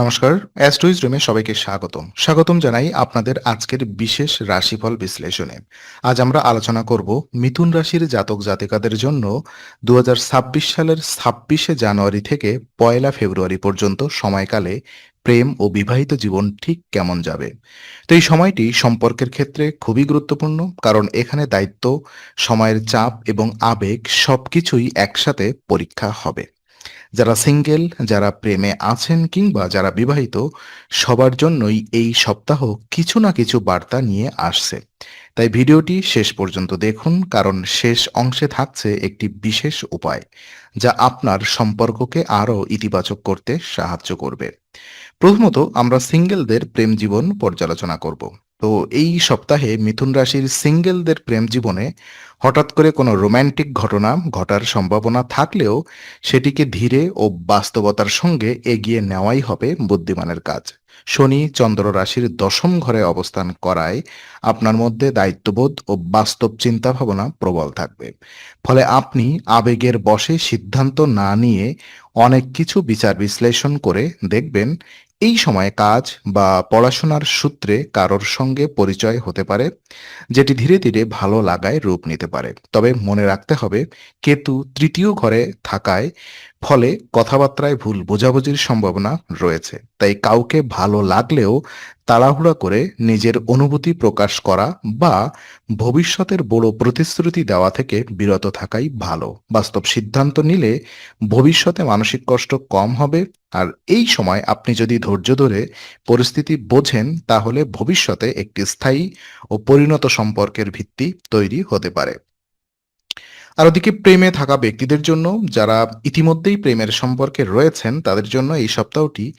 নমস্কার, অ্যাস্ট্রোইজ রুমে সবাইকে স্বাগতম। স্বাগতম জানাই আপনাদের আজকের বিশেষ রাশিফল বিশ্লেষণে। আজ আমরা আলোচনা করব মিথুন রাশির জাতক জাতিকাদের জন্য দু হাজার ছাব্বিশ সালের ছাব্বিশে জানুয়ারি থেকে পয়লা ফেব্রুয়ারি পর্যন্ত সময়কালে প্রেম ও বিবাহিত জীবন ঠিক কেমন যাবে? তো এই সময়টি সম্পর্কের ক্ষেত্রে খুবই গুরুত্বপূর্ণ, কারণ এখানে দায়িত্ব, সময়ের চাপ এবং আবেগ সবকিছুই একসাথে পরীক্ষা হবে। যারা সিঙ্গেল, যারা প্রেমে আছেন কিংবা যারা বিবাহিত, সবার জন্যই এই সপ্তাহ কিছু না কিছু বার্তা নিয়ে আসছে। তাই ভিডিওটি শেষ পর্যন্ত দেখুন, কারণ শেষ অংশে থাকছে একটি বিশেষ উপায়, যা আপনার সম্পর্ককে আরও ইতিবাচক করতে সাহায্য করবে। প্রথমত আমরা সিঙ্গেলদের প্রেম জীবন পর্যালোচনা করব। তো এই সপ্তাহে মিথুন রাশির সিঙ্গেলদের প্রেম জীবনে হঠাৎ করে কোনো রোম্যান্টিক ঘটনা ঘটার সম্ভাবনা থাকলেও সেটিকে ধীরে ও বাস্তবতার সঙ্গে এগিয়ে নেওয়াই হবে বুদ্ধিমানের কাজ। শনি চন্দ্র রাশির দশম ঘরে অবস্থান করায় আপনার মধ্যে দায়িত্ববোধ ও বাস্তব চিন্তা ভাবনা প্রবল থাকবে। ফলে আপনি আবেগের বশে সিদ্ধান্ত না নিয়ে অনেক কিছু বিচার বিশ্লেষণ করে দেখবেন এই সময় কাজ বা পড়াশোনার সূত্রে কারোর সঙ্গে পরিচয় হতে পারে, যেটি ধীরে ধীরে ভালো লাগায় রূপ নিতে পারে। তবে মনে রাখতে হবে, কেতু তৃতীয় ঘরে থাকায় ফলে কথাবার্তায় ভুল বোঝাবুঝির সম্ভাবনা রয়েছে। তাই কাউকে ভালো লাগলেও তাড়াহুড়া করে নিজের অনুভূতি প্রকাশ করা বা ভবিষ্যতের বড় প্রতিশ্রুতি দেওয়া থেকে বিরত থাকাই ভালো। বাস্তব সিদ্ধান্ত নিলে ভবিষ্যতে মানসিক কষ্ট কম হবে। আর এই সময় আপনি যদি ধৈর্য ধরে পরিস্থিতি বোঝেন, তাহলে ভবিষ্যতে একটি স্থায়ী ও পরিণত সম্পর্কের ভিত্তি তৈরি হতে পারে। আর ওদিকে প্রেমে থাকা ব্যক্তিদের জন্য যারা ইতিমধ্যেই প্রেমের সম্পর্কে রয়েছেন, তাদের জন্য এই সপ্তাহটি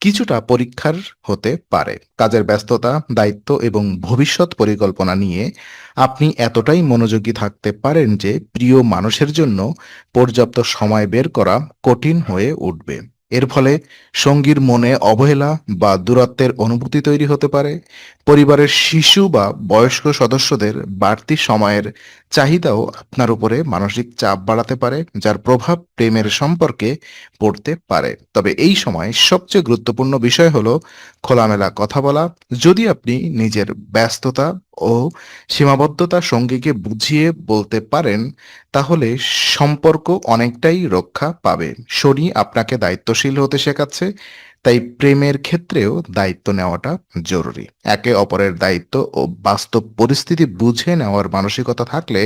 কিছুটা পরীক্ষার হতে পারে। কাজের ব্যস্ততা, দায়িত্ব এবং ভবিষ্যৎ পরিকল্পনা নিয়ে আপনি এতটাই মনোযোগী থাকতে পারেন যে প্রিয় মানুষের জন্য পর্যাপ্ত সময় বের করা কঠিন হয়ে উঠবে। এর ফলে সঙ্গীর মনে অবহেলা বা দূরত্বের অনুভূতি তৈরি হতে পারে। পরিবারের শিশু বা বয়স্ক সদস্যদের বাড়তি সময়ের চাহিদাও আপনার উপরে মানসিক চাপ বাড়াতে পারে, যার প্রভাব প্রেমের সম্পর্কে পড়তে পারে। তবে এই সময় সবচেয়ে গুরুত্বপূর্ণ বিষয় হলো খোলামেলা কথা বলা। যদি আপনি নিজের ব্যস্ততা ও সীমাবদ্ধতা সঙ্গীকে বুঝিয়ে বলতে পারেন, তাহলে সম্পর্ক অনেকটাই রক্ষা পাবে। শনি আপনাকে দায়িত্বশীল হতে শেখাচ্ছে। তাই প্রেমের ক্ষেত্রেও দায়িত্ব নেওয়াটা জরুরি। একে অপরের দায়িত্ব ও বাস্তব পরিস্থিতি বুঝে নেওয়ার মানসিকতা থাকলে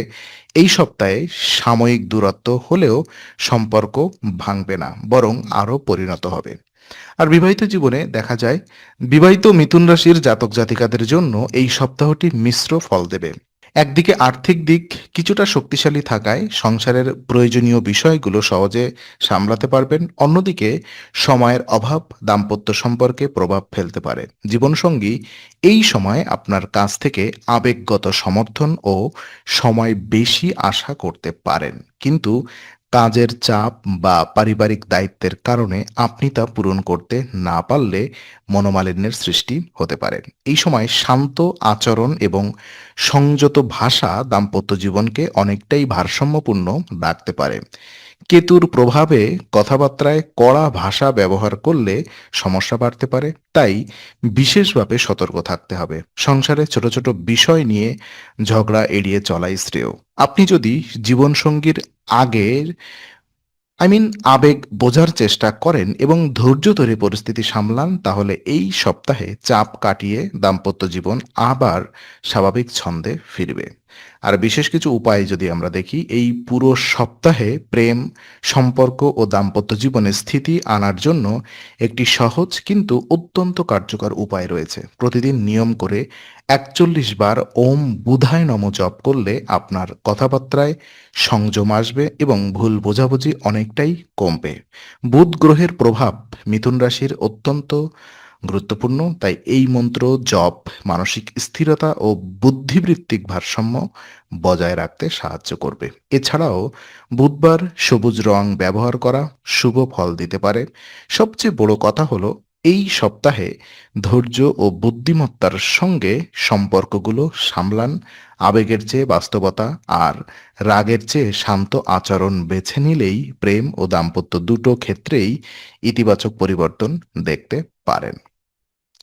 এই সপ্তাহে সাময়িক দূরত্ব হলেও সম্পর্ক ভাঙবে না, বরং আরও পরিণত হবে। আর বিবাহিত জীবনে দেখা যায়, বিবাহিত মিথুন রাশির জাতক জাতিকাদের জন্য এই সপ্তাহটি মিশ্র ফল দেবে। একদিকে আর্থিক দিক কিছুটা শক্তিশালী থাকায় সংসারের প্রয়োজনীয় বিষয়গুলো সহজে সামলাতে পারবেন, অন্যদিকে সময়ের অভাব দাম্পত্য সম্পর্কে প্রভাব ফেলতে পারে। জীবনসঙ্গী এই সময় আপনার কাছ থেকে আবেগগত সমর্থন ও সময় বেশি আশা করতে পারেন। কিন্তু কাজের চাপ বা পারিবারিক দায়িত্বের কারণে আপনি তা পূরণ করতে না পারলে মনোমালিন্যের সৃষ্টি হতে পারে। এই সময় শান্ত আচরণ এবং সংযত ভাষা দাম্পত্য জীবনকে অনেকটাই ভারসাম্যপূর্ণ রাখতে পারে। কেতুর প্রভাবে কথাবার্তায় কড়া ভাষা ব্যবহার করলে সমস্যা বাড়তে পারে। তাই বিশেষভাবে সতর্ক থাকতে হবে। সংসারে ছোট ছোট বিষয় নিয়ে ঝগড়া এড়িয়ে চলাই শ্রেয়। আপনি যদি জীবনসঙ্গীর আগের আই মিন আবেগ বোঝার চেষ্টা করেন এবং ধৈর্য ধরে পরিস্থিতি সামলান, তাহলে এই সপ্তাহে চাপ কাটিয়ে দাম্পত্য জীবন আবার স্বাভাবিক ছন্দে ফিরবে। আর বিশেষ কিছু উপায় যদি আমরা দেখি, এই পুরো সপ্তাহে প্রেম, সম্পর্ক ও দাম্পত্য জীবনে স্থিতি আনার জন্য একটি সহজ কিন্তু অত্যন্ত কার্যকর উপায় রয়েছে। প্রতিদিন নিয়ম করে একচল্লিশ বার ওম বুধায় নম জপ করলে আপনার কথাবার্তায় সংযম আসবে এবং ভুল বোঝাবুঝি অনেকটাই কমবে। বুধ গ্রহের প্রভাব মিথুন রাশির অত্যন্ত গুরুত্বপূর্ণ। তাই এই মন্ত্র, জপ, মানসিক স্থিরতা ও বুদ্ধিবৃত্তিক ভারসাম্য বজায় রাখতে সাহায্য করবে। এছাড়াও বুধবার সবুজ রং ব্যবহার করা শুভ ফল দিতে পারে। সবচেয়ে বড় কথা হলো, এই সপ্তাহে ধৈর্য ও বুদ্ধিমত্তার সঙ্গে সম্পর্কগুলো সামলান। আবেগের চেয়ে বাস্তবতা আর রাগের চেয়ে শান্ত আচরণ বেছে নিলেই প্রেম ও দাম্পত্য দুটো ক্ষেত্রেই ইতিবাচক পরিবর্তন দেখতে পারেন।